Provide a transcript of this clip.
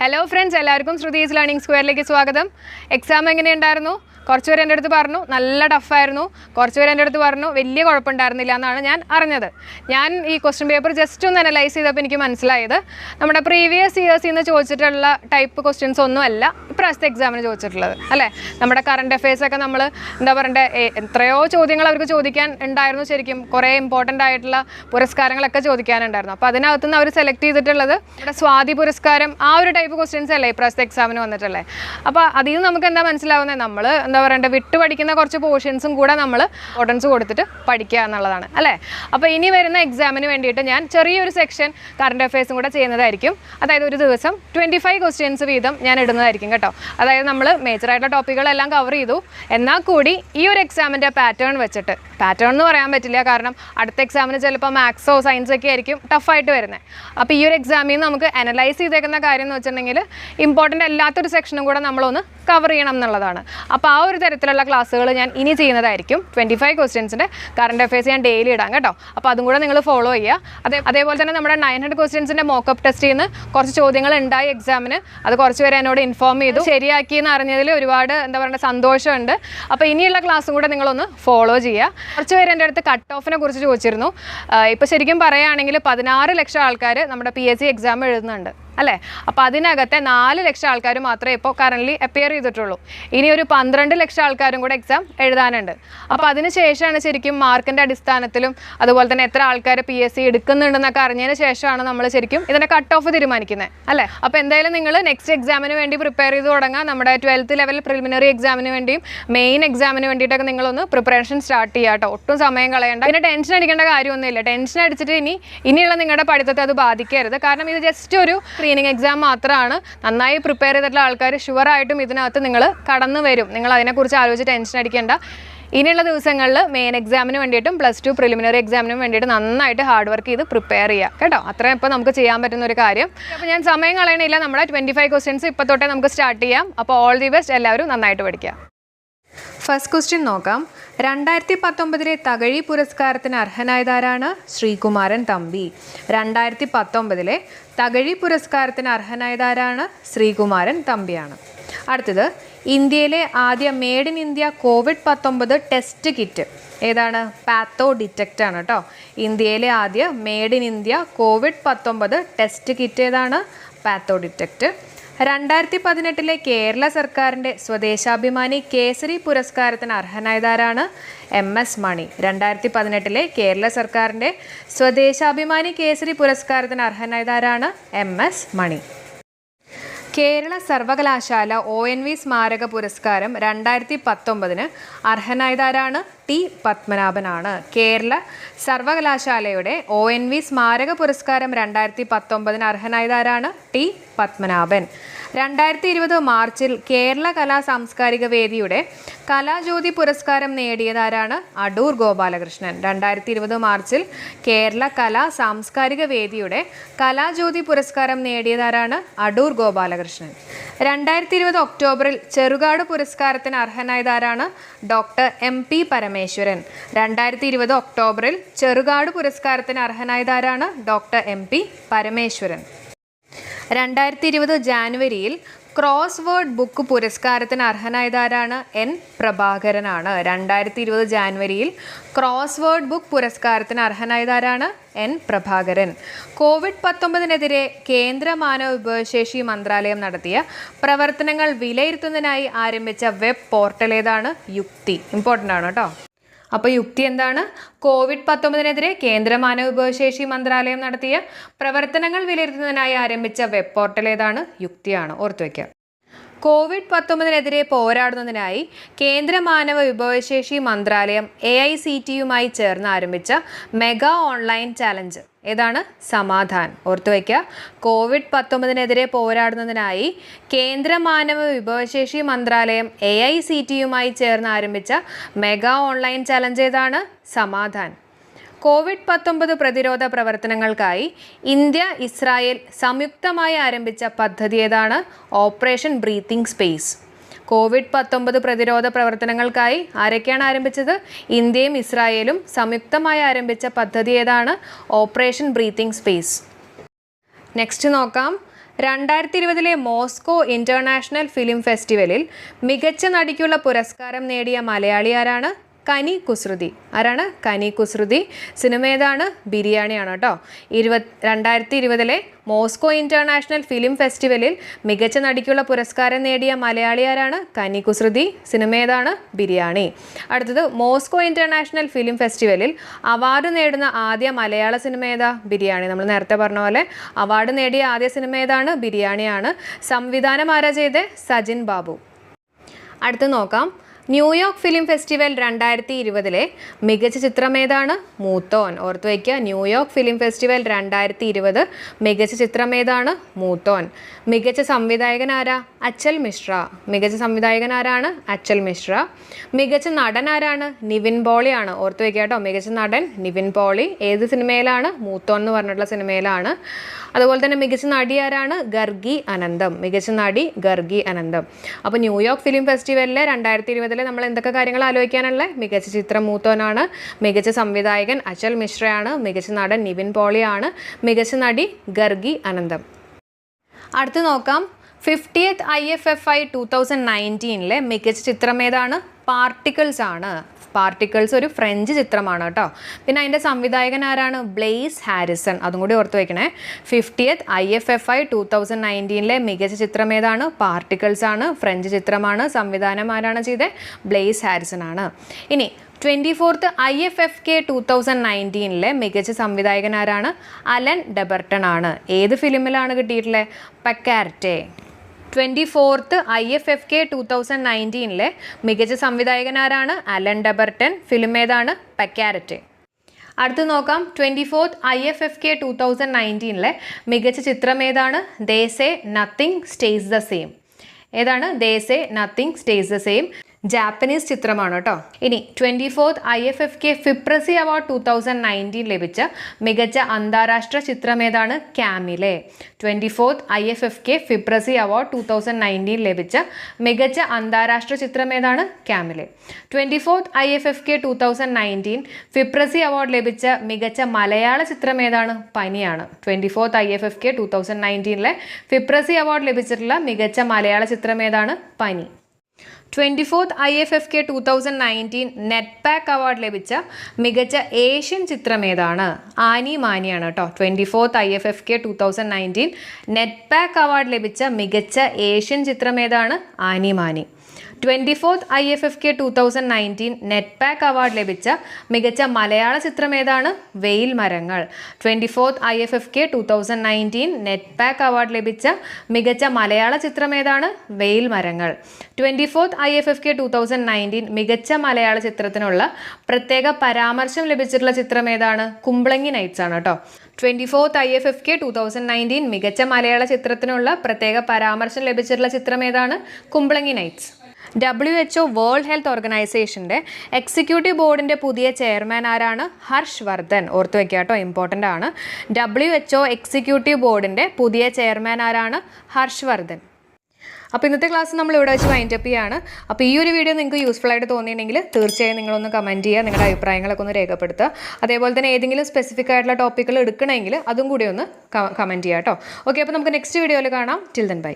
Hello friends എല്ലാവർക്കും Shruthi's learning സ്ക്വയറിലേക്ക് സ്വാഗതം. Exam എങ്ങനെയുണ്ടായിരുന്നു കുറച്ച് പേര് എന്റെ അടുത്ത് പറഞ്ഞു നല്ല ടഫായിരുന്നു കുറച്ച് പേര് എന്റെ അടുത്ത് പറഞ്ഞു വലിയ കുഴപ്പമുണ്ടായിരുന്നില്ല എന്നാണ് ഞാൻ അറിഞ്ഞത്. ഞാൻ ഈ ക്വസ്റ്റ്യൻ പേപ്പർ ജസ്റ്റ് ഒന്ന് അനലൈസ് ചെയ്തപ്പോൾ എനിക്ക് മനസ്സിലായത് നമ്മുടെ പ്രീവിയസ് ഇയേഴ്സിൽ നിന്ന് ചോദിച്ചിട്ടുള്ള ടൈപ്പ് ക്വസ്റ്റ്യൻസ് ഒന്നും അല്ല ഇപ്രാവശ്യത്തെ എക്സാമിന് ചോദിച്ചിട്ടുള്ളത് അല്ലേ? നമ്മുടെ കറണ്ട് അഫയേഴ്സ് ഒക്കെ നമ്മൾ എന്താ പറയണ്ടേ എത്രയോ ചോദ്യങ്ങൾ അവർക്ക് ചോദിക്കാൻ ഉണ്ടായിരുന്നു ശരിക്കും. കുറേ ഇമ്പോർട്ടന്റ് ആയിട്ടുള്ള പുരസ്കാരങ്ങളൊക്കെ ചോദിക്കാനുണ്ടായിരുന്നു. അപ്പോൾ അതിനകത്തുനിന്ന് അവർ സെലക്ട് ചെയ്തിട്ടുള്ളത് നമ്മുടെ സ്വാതി പുരസ്കാരം ആ ഒരു ടൈപ്പ് ക്വസ്റ്റ്യൻസ് അല്ലേ ഇപ്രാവശ്യത്തെ എക്സാമിന് വന്നിട്ടുള്ളത് അപ്പോൾ അതിൽ നിന്ന് നമുക്ക് എന്താ മനസ്സിലാവുന്നത് നമ്മൾ എന്താ പറയണ്ടേ വിട്ട് പഠിക്കുന്ന കുറച്ച് പോർഷൻസും കൂടെ നമ്മൾ ഇമ്പോർട്ടൻസ് കൊടുത്തിട്ട് പഠിക്കുക എന്നുള്ളതാണ് അല്ലേ? അപ്പോൾ ഇനി വരുന്ന എക്സാമിന് വേണ്ടിയിട്ട് ഞാൻ ചെറിയൊരു സെക്ഷൻ കറണ്ട് അഫയേഴ്സും കൂടെ ചെയ്യുന്നതായിരിക്കും. അതായത് ഒരു ദിവസം ട്വന്റി ഫൈവ് ക്വസ്റ്റ്യൻസ് വീതം ഞാൻ ഇടുന്നതായിരിക്കും കേട്ടോ. അതായത് നമ്മൾ മേജറായിട്ടുള്ള ടോപ്പിക്കുകളെല്ലാം കവർ ചെയ്തു. എന്നാൽ കൂടി ഈ ഒരു എക്സാമിന്റെ പാറ്റേൺ വെച്ചിട്ട് പാറ്റേൺ എന്ന് പറയാൻ പറ്റില്ല കാരണം അടുത്ത എക്സാമിന് ചിലപ്പോൾ മാത്സോ സയൻസോ ഒക്കെ ആയിരിക്കും ടഫായിട്ട് വരുന്നത് അപ്പോൾ ഈ ഒരു എക്സാമിൽ നിന്ന് നമുക്ക് അനലൈസ് ചെയ്തേക്കുന്ന കാര്യം എന്ന് വെച്ചിട്ടുണ്ടെങ്കിൽ ഇമ്പോർട്ടന്റ് അല്ലാത്തൊരു സെക്ഷനും കൂടെ നമ്മളൊന്ന് കവർ ചെയ്യണം എന്നുള്ളതാണ്. അപ്പോൾ ആ ഒരു തരത്തിലുള്ള ക്ലാസ്സുകൾ ഞാൻ ഇനി ചെയ്യുന്നതായിരിക്കും ട്വന്റി ഫൈവ് ക്വസ്റ്റ്യൻസിന്റെ കറണ്ട് അഫയേഴ്സ് ഞാൻ ഡെയിലി ഇടാം കേട്ടോ. അപ്പോൾ അതും കൂടെ നിങ്ങൾ ഫോളോ ചെയ്യുക. അതേ അതേപോലെ തന്നെ നമ്മുടെ നയൻ ഹൺഡ്രഡ് ക്വസ്റ്റ്യൻസിന്റെ മോക്കപ്പ് ടെസ്റ്റ് ചെയ്യുന്ന കുറച്ച് ചോദ്യങ്ങൾ ഉണ്ടായി എക്സാമിന് അത് കുറച്ച് പേരെ എന്നോട് ഇൻഫോം ചെയ്തു. ശരിയാക്കി എന്ന് അറിഞ്ഞതിൽ ഒരുപാട് എന്താ പറയുക സന്തോഷമുണ്ട്. അപ്പോൾ ഇനിയുള്ള ക്ലാസ്സും കൂടെ നിങ്ങളൊന്ന് ഫോളോ ചെയ്യുക. കുറച്ച് പേര് എന്റെ അടുത്ത് കട്ട് ഓഫിനെ കുറിച്ച് ചോദിച്ചിരുന്നു. ഇപ്പോൾ ശരിക്കും പറയുകയാണെങ്കിൽ പതിനാറ് ലക്ഷം ആൾക്കാർ നമ്മുടെ പി എസ് സി എക്സാം എഴുതുന്നുണ്ട്. അല്ലേ? അപ്പോൾ അതിനകത്തെ നാല് ലക്ഷം ആൾക്കാർ മാത്രമേ ഇപ്പോൾ കറന്റ്ലി അപ്പിയർ ചെയ്തിട്ടുള്ളൂ. ഇനി ഒരു പന്ത്രണ്ട് ലക്ഷം ആൾക്കാരും കൂടെ എക്സാം എഴുതാനുണ്ട്. അപ്പോൾ അതിന് ശേഷമാണ് ശരിക്കും മാർക്കിന്റെ അടിസ്ഥാനത്തിലും അതുപോലെ തന്നെ എത്ര ആൾക്കാർ പി എസ് സി എടുക്കുന്നുണ്ടെന്നൊക്കെ അറിഞ്ഞതിന് ശേഷമാണ് നമ്മൾ ശരിക്കും ഇതിന്റെ കട്ട് ഓഫ് തീരുമാനിക്കുന്നത്. അല്ലേ? അപ്പോൾ എന്തായാലും നിങ്ങൾ നെക്സ്റ്റ് എക്സാമിന് വേണ്ടി പ്രിപ്പയർ ചെയ്ത് തുടങ്ങാം. നമ്മുടെ ട്വൽത്ത് ലെവൽ പ്രിലിമിനറി എക്സാമിന് വേണ്ടിയും മെയിൻ എക്സാമിന് വേണ്ടിയിട്ടൊക്കെ നിങ്ങളൊന്ന് പ്രിപ്പറേഷൻ സ്റ്റാർട്ട് ചെയ്യുക കേട്ടോ. ഒട്ടും സമയം കളയണ്ട. പിന്നെ ടെൻഷൻ അടിക്കേണ്ട കാര്യമൊന്നുമില്ല. ടെൻഷൻ അടിച്ചിട്ട് ഇനി ഇനിയുള്ള നിങ്ങളുടെ പഠിത്തത്തെ അത് ബാധിക്കരുത്. കാരണം ഇത് ജസ്റ്റ് ഒരു സ്ക്രീനിങ് എക്സാം മാത്രമാണ് നന്നായി പ്രിപ്പയർ ചെയ്തിട്ടുള്ള ആൾക്കാർ ഷുവറായിട്ടും ഇതിനകത്ത് നിങ്ങൾ കടന്നു വരും. നിങ്ങൾ അതിനെക്കുറിച്ച് ആലോചിച്ച് ടെൻഷൻ അടിക്കേണ്ട. ഇനിയുള്ള ദിവസങ്ങളിൽ മെയിൻ എക്സാമിന് വേണ്ടിയിട്ടും പ്ലസ് ടു പ്രിലിമിനറി എക്സാമിനും വേണ്ടിയിട്ട് നന്നായിട്ട് ഹാർഡ് വർക്ക് ചെയ്ത് പ്രിപ്പയർ ചെയ്യുക കേട്ടോ? അത്രയും ഇപ്പോൾ നമുക്ക് ചെയ്യാൻ പറ്റുന്ന ഒരു കാര്യം. അപ്പോൾ ഞാൻ സമയം കളയണില്ല. നമ്മുടെ ട്വന്റി ഫൈവ് ക്വസ്റ്റ്യൻസ് ഇപ്പോൾ തൊട്ടേ നമുക്ക് സ്റ്റാർട്ട് ചെയ്യാം. അപ്പോൾ ഓൾ ദി ബെസ്റ്റ് എല്ലാവരും നന്നായിട്ട് പഠിക്കുക ഫസ്റ്റ് ക്വസ്റ്റ്യൻ നോക്കാം. രണ്ടായിരത്തി പത്തൊമ്പതിലെ തകഴി പുരസ്കാരത്തിന് അർഹനായതാരാണ് ശ്രീകുമാരൻ തമ്പി. രണ്ടായിരത്തി പത്തൊമ്പതിലെ തകഴി പുരസ്കാരത്തിന് അർഹനായതാരാണ് ശ്രീകുമാരൻ തമ്പിയാണ്. അടുത്തത് ഇന്ത്യയിലെ ആദ്യ മേഡ് ഇൻ ഇന്ത്യ കോവിഡ് പത്തൊമ്പത് ടെസ്റ്റ് കിറ്റ് ഏതാണ്? പാത്തോ ഡിറ്റക്റ്റ് ആണ് കേട്ടോ ഇന്ത്യയിലെ ആദ്യ മേഡ് ഇൻ ഇന്ത്യ കോവിഡ് പത്തൊമ്പത് ടെസ്റ്റ് കിറ്റ് ഏതാണ്? പാത്തോ ഡിറ്റക്റ്റ് രണ്ടായിരത്തി പതിനെട്ടിലെ കേരള സർക്കാരിന്റെ സ്വദേശാഭിമാനി കേസരി പുരസ്കാരത്തിന് അർഹനായതാരാണ് എം എസ് മണി. രണ്ടായിരത്തി പതിനെട്ടിലെ കേരള സർക്കാരിന്റെ സ്വദേശാഭിമാനി കേസരി പുരസ്കാരത്തിന് അർഹനായതാരാണ് എം എസ് മണി. കേരള സർവകലാശാല ഒ എൻ വി സ്മാരക പുരസ്കാരം രണ്ടായിരത്തി പത്തൊമ്പതിന് അർഹനായതാരാണ് ടി പത്മനാഭനാണ്. കേരള സർവകലാശാലയുടെ ഒ എൻ വി സ്മാരക പുരസ്കാരം രണ്ടായിരത്തി പത്തൊമ്പതിന് അർഹനായതാരാണ് ടി പത്മനാഭൻ. രണ്ടായിരത്തി ഇരുപത് മാർച്ചിൽ കേരള കലാ സാംസ്കാരിക വേദിയുടെ കലാജ്യോതി പുരസ്കാരം നേടിയതാരാണ് അടൂർ ഗോപാലകൃഷ്ണൻ. രണ്ടായിരത്തി ഇരുപത് മാർച്ചിൽ കേരള കലാ സാംസ്കാരിക വേദിയുടെ കലാജ്യോതി പുരസ്കാരം നേടിയതാരാണ് അടൂർ ഗോപാലകൃഷ്ണൻ. രണ്ടായിരത്തി ഇരുപത് ഒക്ടോബറിൽ ചെറുകാട് പുരസ്കാരത്തിന് അർഹനായതാരാണ് ഡോക്ടർ എം പി പരമേശ്വരൻ. രണ്ടായിരത്തി ഇരുപത് ഒക്ടോബറിൽ ചെറുകാട് പുരസ്കാരത്തിന് അർഹനായതാരാണ് ഡോക്ടർ എം പി പരമേശ്വരൻ. രണ്ടായിരത്തി ഇരുപത് ജാനുവരിയിൽ ക്രോസ് വേർഡ് ബുക്ക് പുരസ്കാരത്തിന് അർഹനായതാരാണ് എൻ പ്രഭാകരനാണ്. രണ്ടായിരത്തി ഇരുപത് ജാനുവരിയിൽ ക്രോസ് വേർഡ് ബുക്ക് പുരസ്കാരത്തിന് അർഹനായതാരാണ് എൻ പ്രഭാകരൻ. കോവിഡ് പത്തൊമ്പതിനെതിരെ കേന്ദ്ര മാനവ വിഭവശേഷി മന്ത്രാലയം നടത്തിയ പ്രവർത്തനങ്ങൾ വിലയിരുത്തുന്നതിനായി ആരംഭിച്ച വെബ് പോർട്ടൽ ഏതാണ് യുക്തി. ഇമ്പോർട്ടന്റ് ആണ് കേട്ടോ. അപ്പോൾ യുക്തി എന്താണ്? കോവിഡ് പത്തൊമ്പതിനെതിരെ കേന്ദ്ര മാനവ വിഭവശേഷി മന്ത്രാലയം നടത്തിയ പ്രവർത്തനങ്ങൾ വിലയിരുത്തുന്നതിനായി ആരംഭിച്ച വെബ് പോർട്ടൽ ഏതാണ്? യുക്തിയാണ്. ഓർത്തു വയ്ക്കുക കോവിഡ് പത്തൊമ്പതിനെതിരെ പോരാടുന്നതിനായി കേന്ദ്ര മാനവ വിഭവശേഷി മന്ത്രാലയം എ ഐ സി ടിയുമായി ചേർന്ന് ആരംഭിച്ച മെഗാ ഓൺലൈൻ ചാലഞ്ച്. ഏതാണ് സമാധാൻ? ഓർത്തു വയ്ക്കുക. കോവിഡ് പത്തൊമ്പതിനെതിരെ പോരാടുന്നതിനായി കേന്ദ്ര മാനവ വിഭവശേഷി മന്ത്രാലയം എ ഐ സി ടിയുമായി ചേർന്ന് ആരംഭിച്ച മെഗാ ഓൺലൈൻ ചലഞ്ച് ഏതാണ്? സമാധാൻ. കോവിഡ് പത്തൊമ്പത് പ്രതിരോധ പ്രവർത്തനങ്ങൾക്കായി ഇന്ത്യ ഇസ്രായേൽ സംയുക്തമായി ആരംഭിച്ച പദ്ധതി ഏതാണ്? Operation breathing space. കോവിഡ് പത്തൊമ്പത് പ്രതിരോധ പ്രവർത്തനങ്ങൾക്കായി ആരൊക്കെയാണ് ആരംഭിച്ചത്? ഇന്ത്യയും ഇസ്രായേലും സംയുക്തമായി ആരംഭിച്ച പദ്ധതി ഏതാണ്? Operation breathing space. നെക്സ്റ്റ് നോക്കാം. രണ്ടായിരത്തി ഇരുപതിലെ മോസ്കോ ഇന്റർനാഷണൽ ഫിലിം ഫെസ്റ്റിവലിൽ മികച്ച നടിക്കുള്ള പുരസ്കാരം നേടിയ മലയാളി ആരാണ്? കനി കുസൃതി. ആരാണ് കനി കുസൃതി? സിനിമ ഏതാണ്? ബിരിയാണിയാണ് കേട്ടോ. ഇരുപത് രണ്ടായിരത്തി ഇരുപതിലെ മോസ്കോ ഇന്റർനാഷണൽ ഫിലിം ഫെസ്റ്റിവലിൽ മികച്ച നടിക്കുള്ള പുരസ്കാരം നേടിയ മലയാളി ആരാണ്? കനി കുസൃതി. സിനിമ ഏതാണ്? ബിരിയാണി. അടുത്തത് മോസ്കോ ഇന്റർനാഷണൽ ഫിലിം ഫെസ്റ്റിവലിൽ അവാർഡ് നേടുന്ന ആദ്യ മലയാള സിനിമ ഏതാ? ബിരിയാണി. നമ്മൾ നേരത്തെ പറഞ്ഞ പോലെ അവാർഡ് നേടിയ ആദ്യ സിനിമ ഏതാണ്? ബിരിയാണിയാണ്. സംവിധാനം ആരാ ചെയ്തത് സജിൻ ബാബു. അടുത്ത് നോക്കാം. ന്യൂയോർക്ക് ഫിലിം ഫെസ്റ്റിവൽ രണ്ടായിരത്തി ഇരുപതിലെ മികച്ച ചിത്രം ഏതാണ്? മൂത്തോൻ. ഓർത്തു വയ്ക്കുക ന്യൂയോർക്ക് ഫിലിം ഫെസ്റ്റിവൽ രണ്ടായിരത്തി ഇരുപത് മികച്ച ചിത്രം ഏതാണ്? മൂത്തോൻ. മികച്ച സംവിധായകൻ ആരാ? അച്ചൽ മിശ്ര. മികച്ച സംവിധായകൻ ആരാണ്? അച്ചൽ മിശ്ര. മികച്ച നടൻ ആരാണ്? നിവിൻ പോളിയാണ് ഓർത്തു വയ്ക്കുക കേട്ടോ മികച്ച നടൻ നിവിൻ പോളി. ഏത് സിനിമയിലാണ്? മൂത്തോൻ എന്ന് പറഞ്ഞിട്ടുള്ള സിനിമയിലാണ്. അതുപോലെ തന്നെ മികച്ച നടി ആരാണ്? ഗർഗി അനന്തം. മികച്ച നടി ഗർഗി അനന്തം. അപ്പോൾ ന്യൂയോർക്ക് ഫിലിം ഫെസ്റ്റിവലിലെ രണ്ടായിരത്തി നമ്മൾ എന്തൊക്കെ കാര്യങ്ങൾ ആലോചിക്കാനുള്ള? മികച്ച ചിത്രം മൂത്തോനാണ് മികച്ച സംവിധായകൻ അചൽ മിശ്രയാണ് മികച്ച നടൻ നിവിൻ പോളിയാണ് മികച്ച നടി ഗർഗി അനന്തം. അടുത്ത് നോക്കാം. Fiftieth I F F I two thousand നയന്റീനിലെ മികച്ച ചിത്രം ഏതാണ്? പാർട്ടിക്കിൾസ് ആണ്. പാർട്ടിക്കിൾസ് ഒരു ഫ്രഞ്ച് ചിത്രമാണ് കേട്ടോ. പിന്നെ അതിന്റെ സംവിധായകൻ ആരാണ്? ബ്ലെയ്സ് ഹാരിസൺ അതും കൂടി ഓർത്ത് വയ്ക്കണേ fiftieth I F F I two thousand നയന്റീനിലെ മികച്ച ചിത്രം ഏതാണ്? പാർട്ടിക്കിൾസ് ആണ്. ഫ്രഞ്ച് ചിത്രമാണ്. സംവിധാനം ആരാണ് ചെയ്തത് ബ്ലെയ്സ് ഹാരിസൺ ആണ്. ഇനി twenty fourth I F F K two thousand നയന്റീനിലെ മികച്ച സംവിധായകൻ ആരാണ്? അലൻ ഡെബർട്ടൺ ആണ്. ഏത് ഫിലിമിലാണ് കിട്ടിയിട്ടുള്ളത് Pacarrete twenty fourth I F F K two thousand നയന്റീനിലെ മികച്ച സംവിധായകനാരാണ് അലൻ ഡബർട്ടൻ. ഫിലിം ഏതാണ്? പക്യാരറ്റ് അടുത്ത് നോക്കാം. Twenty fourth I F F K two thousand നയന്റീനിലെ മികച്ച ചിത്രം ഏതാണ്? They say nothing stays the same. ഏതാണ്? They say nothing stays the same. Japanese ചിത്രമാണ് കേട്ടോ. ഇനി twenty fourth I F F K FIPRESCI award two thousand nineteen ലഭിച്ച മികച്ച അന്താരാഷ്ട്ര ചിത്രം ഏതാണ്? Camille twenty fourth I F F K FIPRESCI award two thousand nineteen ലഭിച്ച മികച്ച അന്താരാഷ്ട്ര ചിത്രം ഏതാണ്? Camille twenty fourth I F F K two thousand nineteen FIPRESCI award ലഭിച്ച മികച്ച മലയാള ചിത്രം ഏതാണ്? പനിയാണ്. Twenty fourth I F F K two thousand നയന്റീനിലെ FIPRESCI award ലഭിച്ചിട്ടുള്ള മികച്ച മലയാള ചിത്രം ഏതാണ്? Pani. Twenty fourth I F F K two thousand nineteen NETPAC award ലഭിച്ച മികച്ച ഏഷ്യൻ ചിത്രം ഏതാണ്? ആനി മാനിയാണ് കേട്ടോ. Twenty fourth I F F K two thousand nineteen NETPAC award ലഭിച്ച മികച്ച ഏഷ്യൻ ചിത്രം ഏതാണ്? Aani Maani. Twenty fourth I F F K two thousand nineteen NETPAC award ലഭിച്ച മികച്ച മലയാള ചിത്രം ഏതാണ്? Veyil Marangal. Twenty fourth I F F K two thousand nineteen NETPAC award ലഭിച്ച മികച്ച മലയാള ചിത്രം ഏതാണ്? Veyil Marangal. Twenty fourth I F F K two thousand nineteen മികച്ച മലയാള ചിത്രത്തിനുള്ള പ്രത്യേക പരാമർശം ലഭിച്ചിട്ടുള്ള ചിത്രം ഏതാണ്? കുമ്പളങ്ങി നൈറ്റ്സ് ആണ് കേട്ടോ twenty fourth I F F K two thousand nineteen മികച്ച മലയാള ചിത്രത്തിനുള്ള പ്രത്യേക പരാമർശം ലഭിച്ചിട്ടുള്ള ചിത്രം ഏതാണ്? Kumbalangi nights W H O world health ഓർഗനൈസേഷന്റെ എക്സിക്യൂട്ടീവ് ബോർഡിന്റെ പുതിയ ചെയർമാൻ ആരാണ്? ഹർഷ് വർദ്ധൻ. ഓർത്ത് വയ്ക്കുക കേട്ടോ ഇമ്പോർട്ടന്റ് ആണ്. ഡബ്ല്യു എച്ച് ഒ എക്സിക്യൂട്ടീവ് ബോർഡിന്റെ പുതിയ ചെയർമാൻ ആരാണ്? ഹർഷ് വർദ്ധൻ. അപ്പോൾ ഇന്നത്തെ ക്ലാസ് നമ്മൾ ഇവിടെ വെച്ച് വൈൻഡ് അപ്പ് ചെയ്യാണ്. അപ്പോൾ ഈ ഒരു വീഡിയോ നിങ്ങൾക്ക് യൂസ്ഫുൾ ആയിട്ട് തോന്നിയിട്ടുണ്ടെങ്കിൽ തീർച്ചയായും നിങ്ങളൊന്ന് കമന്റ് ചെയ്യുക നിങ്ങളുടെ അഭിപ്രായങ്ങളൊക്കെ ഒന്ന് രേഖപ്പെടുത്തുക. അതേപോലെ തന്നെ ഏതെങ്കിലും സ്പെസിഫിക് ആയിട്ടുള്ള ടോപ്പിക്കുകൾ എടുക്കണമെങ്കിൽ അതും കൂടി ഒന്ന് കമന്റ് ചെയ്യുക കേട്ടോ. ഓക്കെ അപ്പോൾ നമുക്ക് നെക്സ്റ്റ് വീഡിയോയിൽ കാണാം. Till then bye